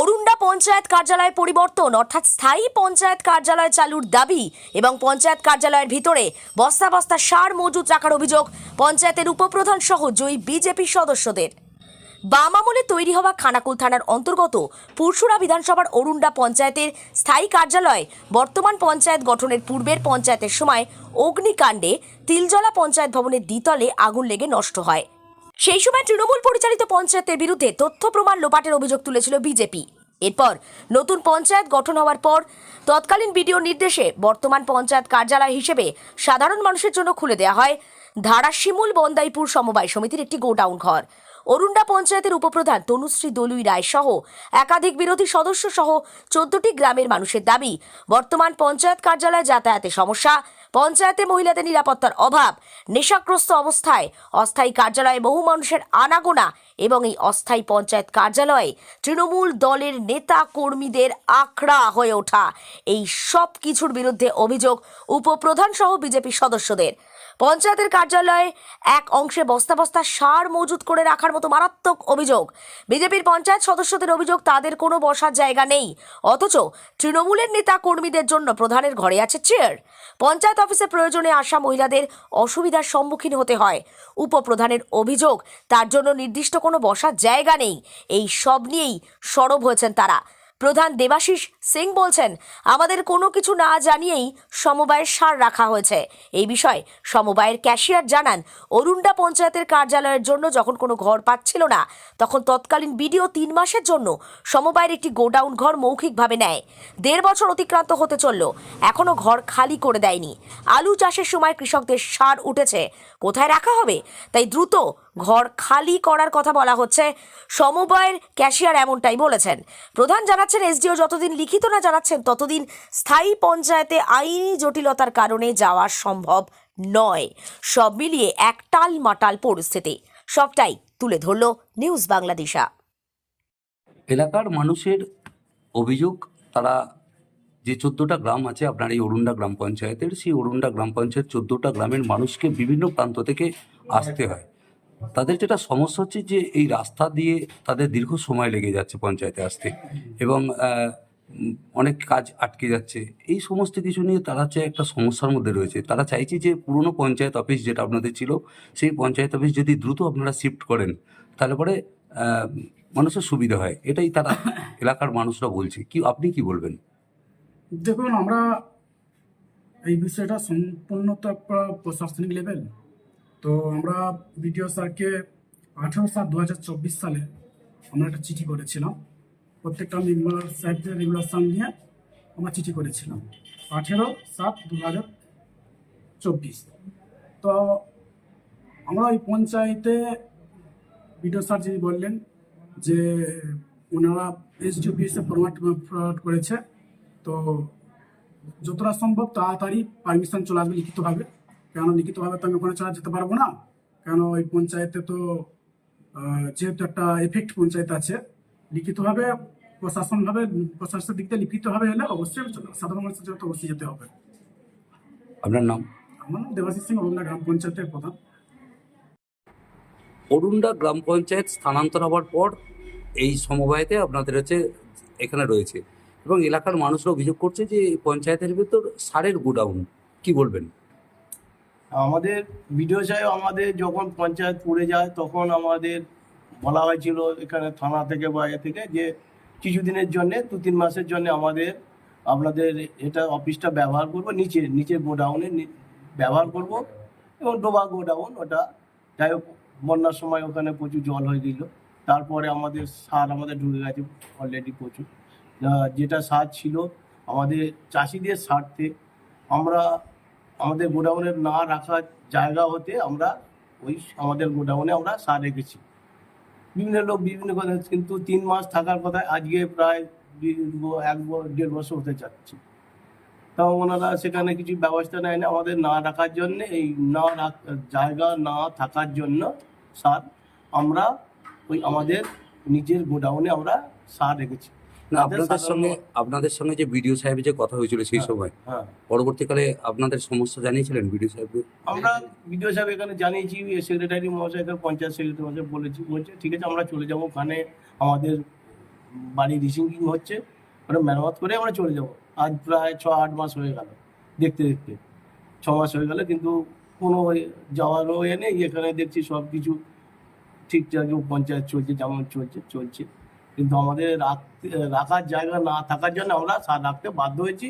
অরুণ্ডা পঞ্চায়েত কার্যালয় পরিবর্তন, অর্থাৎ স্থায়ী পঞ্চায়েত কার্যালয় চালুর দাবি এবং পঞ্চায়েত কার্যালয়ের ভিতরে বস্তা বস্তা সার মজুত রাখার অভিযোগ পঞ্চায়েতের উপপ্রধান সহ জয়ী বিজেপি সদস্যদের। বাম আমলে তৈরি হওয়া খানাকুল থানার অন্তর্গত পুরসুরা বিধানসভার অরুণ্ডা পঞ্চায়েতের স্থায়ী কার্যালয় বর্তমান পঞ্চায়েত গঠনের পূর্বের পঞ্চায়েতের সময় অগ্নিকাণ্ডে তিলজলা পঞ্চায়েত ভবনের দ্বিতলে আগুন লেগে নষ্ট হয়। সেই সময় তৃণমূল পরিচালিত পঞ্চায়েতের বিরুদ্ধে তথ্য প্রমাণ লোপাটের অভিযোগ তুলেছিল বিজেপি। এরপর নতুন পঞ্চায়েত গঠন হওয়ার পর তৎকালীন বিডিও নির্দেশে বর্তমান পঞ্চায়েত কার্যালয় হিসেবে সাধারণ মানুষের জন্য খুলে দেওয়া হয় ধারা শিমুল বন্দাইপুর সমবায় সমিতির একটি গোডাউন ঘর। অরুণ্ডা পঞ্চায়েতের উপপ্রধান তনুশ্রী দলুই রায় সহ একাধিক বিরোধী সদস্য সহ চোদ্দটি গ্রামের মানুষের দাবি, বর্তমান পঞ্চায়েত কার্যালয়ে যাতায়াতের সমস্যা পঞ্চায়েতে মহিলাদের নিরাপত্তার অভাব, নেশাগ্রস্ত অবস্থায় অস্থায়ী কার্যালয়ে বহু মানুষের আনাগোনা এবং এই অস্থায়ী পঞ্চায়েত কার্যালয়ে তৃণমূল দলের নেতা কর্মীদের আখড়া হয়ে ওঠা, এই সব কিছুর বিরুদ্ধে অভিযোগ উপপ্রধান সহ বিজেপি সদস্যদের। পঞ্চায়েতের কার্যালয়ে এক অংশে বস্তা বস্তা সার মজুত করে রাখার মতো মারাত্মক অভিযোগ। বিজেপির পঞ্চায়েত সদস্যদের অভিযোগ, তাদের কোনো বসার জায়গা নেই। অথচ তৃণমূলের নেতা কর্মীদের জন্য প্রধানের ঘরে আছে চেয়ার। পঞ্চায়েত অফিসে প্রয়োজনে আসা মহিলাদের অসুবিধার সম্মুখীন হতে হয়। উপপ্রধানের অভিযোগ, তার জন্য নির্দিষ্ট কোনো বসার জায়গা নেই। এই সব নিয়েই সরব হয়েছেন তারা। প্রধান দেবাশিস সিং বলছেন, আমাদের কোনো কিছু না জানিয়েই সমবায়ের সার রাখা হয়েছে। এই বিষয়ে সমবায়ের ক্যাশিয়ার জানান, অরুণ্ডা পঞ্চায়েতের কার্যালয়ের জন্য যখন কোনো ঘর পাচ্ছিল না, তখন তৎকালীন বিডিও তিন মাসের জন্য সমবায়ের একটি গোডাউন ঘর মৌখিকভাবে নেয়। দেড় বছর অতিক্রান্ত হতে চলল এখনও ঘর খালি করে দেয়নি। আলু চাষের সময় কৃষকদের সার উঠেছে কোথায় রাখা হবে? তাই দ্রুত ঘর খালি করার কথা বলা হচ্ছে। সমবায়ের ক্যাশিয়ার এমনটাই বলেছেন। প্রধান জানাচ্ছেন, এসডিও যতদিন লিখিত না জানাচ্ছেন, ততদিন স্থায়ী পঞ্চায়েতে আইনি জটিলতার কারণে যাওয়া সম্ভব নয়। সব মিলিয়ে এক টাল মাটাল পরিস্থিতি। সবটাই তুলে ধরল নিউজ বাংলাদেশা। এলাকার মানুষের অভিযোগ, তারা যে চোদ্দোটা গ্রাম আছে, আপনার এই অরুণ্ডা গ্রাম পঞ্চায়েতের, সেই অরুণ্ডা গ্রাম পঞ্চায়েত চোদ্দোটা গ্রামের মানুষকে বিভিন্ন প্রান্ত থেকে আসতে হয়। তাদের যেটা সমস্যা হচ্ছে যে, এই রাস্তা দিয়ে তাদের দীর্ঘ সময় লেগে যাচ্ছে পঞ্চায়েতে আসতে এবং অনেক কাজ আটকে যাচ্ছে। এই সমস্ত কিছু নিয়ে তারা হচ্ছে একটা সমস্যার মধ্যে রয়েছে। তারা চাইছে যে, পুরনো পঞ্চায়েত অফিস যেটা আপনাদের ছিল, সেই পঞ্চায়েত অফিস যদি দ্রুত আপনারা শিফট করেন, তাহলে পরে মানুষের সুবিধা হয়। এটাই তারা এলাকার মানুষরা বলছে। কি, আপনি কি বলবেন? দেখুন, আমরা এই বিষয়টা সম্পূর্ণ তো একটা প্রশাসনিক লেভেল তো আমরা বিডিও স্যারকে আঠেরো সাত দু হাজার চব্বিশ সালে আমরা একটা চিঠি করেছিলাম। প্রত্যেকটা মেম্বার সাহেবদের রেগুলেশন নিয়ে আমরা চিঠি করেছিলাম। আঠেরো সাত দু হাজার চব্বিশ। তো আমরা ওই পঞ্চায়েতে বিডিও স্যার যিনি বললেন যে ওনারা এসডিপিএসে ফরম্যাট ফরওয়ার্ড করেছে। তো যতটা সম্ভব তাড়াতাড়ি পারমিশন চলে আসবে লিখিতভাবে। কেন লিখিতভাবে তো আমি ওখানে ছাড়া যেতে পারব না? কেন ওই পঞ্চায়েতে তো যেহেতু একটা এফেক্ট পঞ্চায়েত আছে লিখিতভাবে প্রশাসনভাবে প্রশাসনের দিক থেকে লিখিতভাবে এলে অবশ্যই সাধারণ মানুষের জন্য অবশ্যই যেতে হবে। আপনার নাম? আমার নাম দেবাশিস সিং অরুণা গ্রাম পঞ্চায়েতের প্রধান। অরুণ্ডা গ্রাম পঞ্চায়েত স্থানান্তর হওয়ার পর এই সমবায়তে আপনাদের হচ্ছে এখানে রয়েছে। এবং এলাকার মানুষরা অভিযোগ করছে যে পঞ্চায়েতের ভিতর সারের গোডাউন। কি বলবেন? আমাদের ভিডিও সাহেব আমাদের যখন পঞ্চায়েত পড়ে যায় তখন আমাদের বলা হয়েছিল এখানে থানা থেকে বা এ থেকে যে কিছুদিনের জন্য, দু তিন মাসের জন্য আমাদের, আপনাদের এটা অফিসটা ব্যবহার করব, নিচে নিচে গোডাউনে ব্যবহার করব এবং ডোবা গোডাউন ওটা। যাই হোক, বন্যার সময় ওখানে প্রচুর জল হয়ে গেল। তারপরে আমাদের সার আমাদের ঢুকে গেছে অলরেডি প্রচুর। যেটা সার ছিল আমাদের চাষিদের স্বার্থে আমরা আমাদের গোডাউনের না রাখার জায়গা হতে আমরা ওই আমাদের গোডাউনে আমরা সার রেখেছি। বিভিন্ন লোক বিভিন্ন কথা, কিন্তু তিন মাস থাকার কথা আজকে প্রায় এক দেড় বছর হতে চাচ্ছে তাও ওনারা সেখানে কিছু ব্যবস্থা নেয় না আমাদের না রাখার জন্য, এই না জায়গা না থাকার জন্য সার আমরা ওই আমাদের নিজের গোডাউনে আমরা সার রেখেছি। না আপনাদের সঙ্গে আপনাদের সঙ্গে যে বিডিও সাহেবের যে কথা হয়েছিল সেই সময় হ্যাঁ। পরবর্তীকালে আপনাদের সমস্যা জানিয়েছিলেন বিডিও সাহেবকে? আমরা বিডিও সাহেব এখানে জানিয়েছি সেক্রেটারি মহাশয় পঞ্চায়েত সেক্রেটারি মহাশয় বলেছি বলছে ঠিক আছে আমরা চলে যাব ওখানে আমাদের বাড়ি রিসিভিং হচ্ছে ওটা মেরামত করে আমরা চলে যাব। আজ প্রায় ছ আট মাস হয়ে গেল দেখতে দেখতে। ছ মাস হয়ে গেল কিন্তু কোনো যাওয়ারও এ নেই এখানে দেখছি সব কিছু ঠিকঠাক পঞ্চায়েত চলছে যেমন চলছে চলছে। কিন্তু আমাদের রাখার জায়গা না থাকার জন্য আমরা সার রাখতে বাধ্য হয়েছি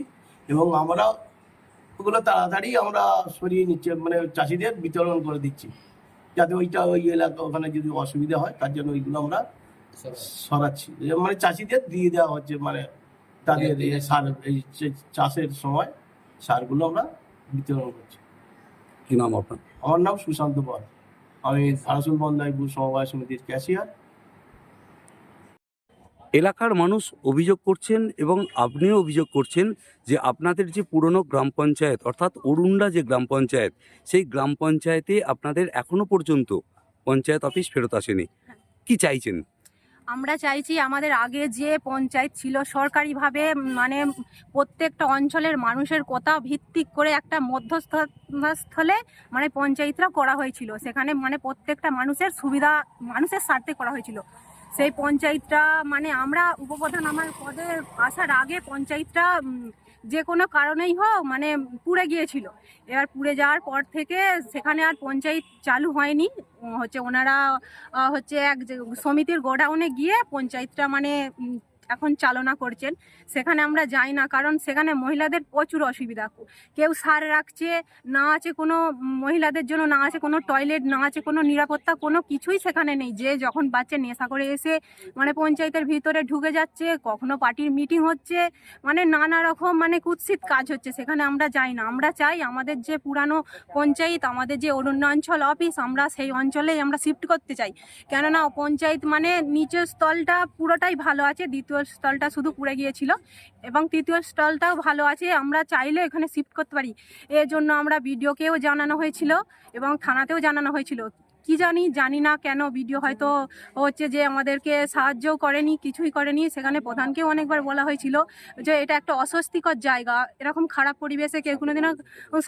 এবং আমরা ওগুলো তাড়াতাড়ি আমরা সরিয়ে নিচ্ছি মানে চাষিদের বিতরণ করে দিচ্ছি। যাতে ওইটা ওই এলাকা ওখানে যদি অসুবিধা হয় তার জন্য ওইগুলো আমরা সরাচ্ছি। মানে চাষিদের দিয়ে দেওয়া হচ্ছে মানে তাদের সার এই চাষের সময় সারগুলো আমরা বিতরণ করছি। কি নাম আপনার? আমার নাম সুশান্ত পাল। আমি আরাসুল বন্দাইপুর সমবায় সমিতির ক্যাশিয়ার। এলাকার মানুষ অভিযোগ করছেন এবং আপনিও অভিযোগ করছেন যে আপনাদের যে পুরনো গ্রাম পঞ্চায়েত, অর্থাৎ অরুণ্ডা যে গ্রাম পঞ্চায়েত, সেই গ্রাম পঞ্চায়েতে আপনাদের এখনও পর্যন্ত পঞ্চায়েত অফিস ফেরত আসেনি। কি চাইছেন? আমরা চাইছি আমাদের আগে যে পঞ্চায়েত ছিল সরকারিভাবে মানে প্রত্যেকটা অঞ্চলের মানুষের কথা ভিত্তিক করে একটা মধ্যস্থলে মানে পঞ্চায়েতরা করা হয়েছিল। সেখানে মানে প্রত্যেকটা মানুষের সুবিধা, মানুষের স্বার্থে করা হয়েছিল। সেই পঞ্চায়েতটা মানে আমরা উপপ্রধান, আমার পদে আসার আগে পঞ্চায়েতটা যে কোনো কারণেই হোক মানে পুড়ে গিয়েছিল। এবার পুড়ে যাওয়ার পর থেকে সেখানে আর পঞ্চায়েত চালু হয়নি। হচ্ছে ওনারা হচ্ছে এক সমিতির গোডাউনে গিয়ে পঞ্চায়েতটা মানে এখন চালনা করছেন, সেখানে আমরা যাই না, কারণ সেখানে মহিলাদের প্রচুর অসুবিধা। কেউ সার রাখছে, না আছে কোনো মহিলাদের জন্য, না আছে কোনো টয়লেট, না আছে কোনো নিরাপত্তা, কোনো কিছুই সেখানে নেই। যে যখন বাচ্চা নেশা করে এসে মানে পঞ্চায়েতের ভিতরে ঢুকে যাচ্ছে, কখনো পার্টির মিটিং হচ্ছে মানে নানা রকম মানে কুৎসিত কাজ হচ্ছে, সেখানে আমরা যাই না। আমরা চাই আমাদের যে পুরানো পঞ্চায়েত, আমাদের যে অরণ্যাঞ্চল অফিস আমরা সেই অঞ্চলেই আমরা শিফট করতে চাই। কেননা পঞ্চায়েত মানে নিচের স্থলটা পুরোটাই ভালো আছে, দ্বিতীয় স্থলটা শুধু পুড়ে গিয়েছিল এবং তৃতীয় স্থলটাও ভালো আছে, আমরা চাইলে এখানে শিফট করতে পারি। এর জন্য আমরা বিডিওকেও জানানো হয়েছিল এবং থানাতেও জানানো হয়েছিল। কি জানি জানি না কেন ভিডিও হয়তো হচ্ছে যে আমাদেরকে সাহায্যও করেনি, কিছুই করেনি। সেখানে প্রধানকেও অনেকবার বলা হয়েছিল যে এটা একটা অস্বস্তিকর জায়গা। এরকম খারাপ পরিবেশে কেউ কোনোদিনও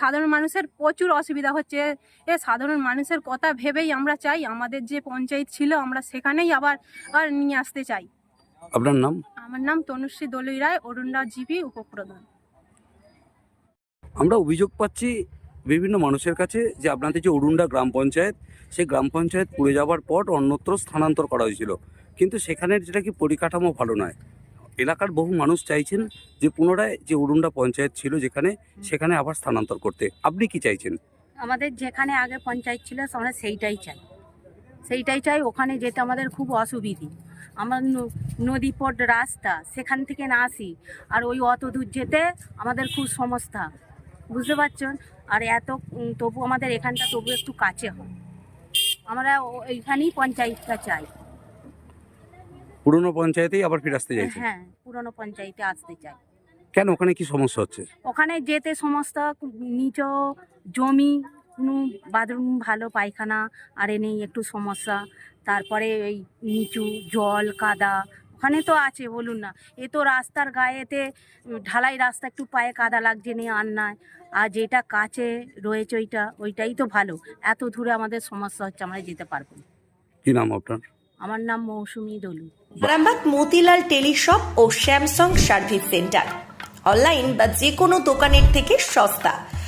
সাধারণ মানুষের প্রচুর অসুবিধা হচ্ছে। এ সাধারণ মানুষের কথা ভেবেই আমরা চাই, আমাদের যে পঞ্চায়েত ছিল আমরা সেখানেই আবার আর নিয়ে আসতে চাই। আপনার নাম? আমার নাম তনুশ্রী দলুই রায় অরুণা জিপি উপপ্রধান। আমরা অভিযোগ পাচ্ছি বিভিন্ন মানুষের কাছে যে আপনাদের যে অরুণ্ডা গ্রাম পঞ্চায়েত সেই গ্রাম পঞ্চায়েত পুড়ে যাওয়ার পর অন্যত্র স্থানান্তর করা হয়েছিল। কিন্তু সেখানের যেটা কি পরিকাঠামো ভালো নয়। এলাকার বহু মানুষ চাইছেন যে পুনরায় যে অরুণ্ডা পঞ্চায়েত ছিল যেখানে সেখানে আবার স্থানান্তর করতে। আপনি কি চাইছেন? আমাদের যেখানে আগে পঞ্চায়েত ছিল আমরা সেইটাই চাই। সেইটাই চাই ওখানে যেতে আমাদের খুব অসুবিধে। আমার ন- নদী পট রাস্তা সেখান থেকে না আসি আর ওই অত দূর যেতে আমাদের খুব সমস্যা। বুঝতে পারছেন? আর এত তবু আমাদের এখানটা তবু একটু কাছে হয়। আমরা এইখানেই পঞ্চায়েতটা চাই। পুরনো পঞ্চায়েতেই আবার ফিরে আসতে চাইছেন? হ্যাঁ পুরনো পঞ্চায়েতে আসতে চাই। কেন? ওখানে কি সমস্যা হচ্ছে? ওখানে যেতে সমস্যা নিচ জমি কোনো বাথরুম ভালো পায়খানা আর এ নেই একটু সমস্যা। তারপরে এই নিচু জল কাদা ওখানে তো আছে বলুন না। এ তো রাস্তার গায়েতে ঢালাই রাস্তা একটু পায়ে কাদা লাগছে নিয়ে আর নয় আর যেটা কাছে রয়েছে ওইটা ওইটাই তো ভালো। এত দূরে আমাদের সমস্যা হচ্ছে আমরা যেতে পারব না। কি নাম আপনার? আমার নাম মৌসুমি দলু। আরামবাগ মতিলাল টেলিশপ ও স্যামসাং সার্ভিস সেন্টার। অনলাইন বা যে কোনো দোকানের থেকে সস্তা।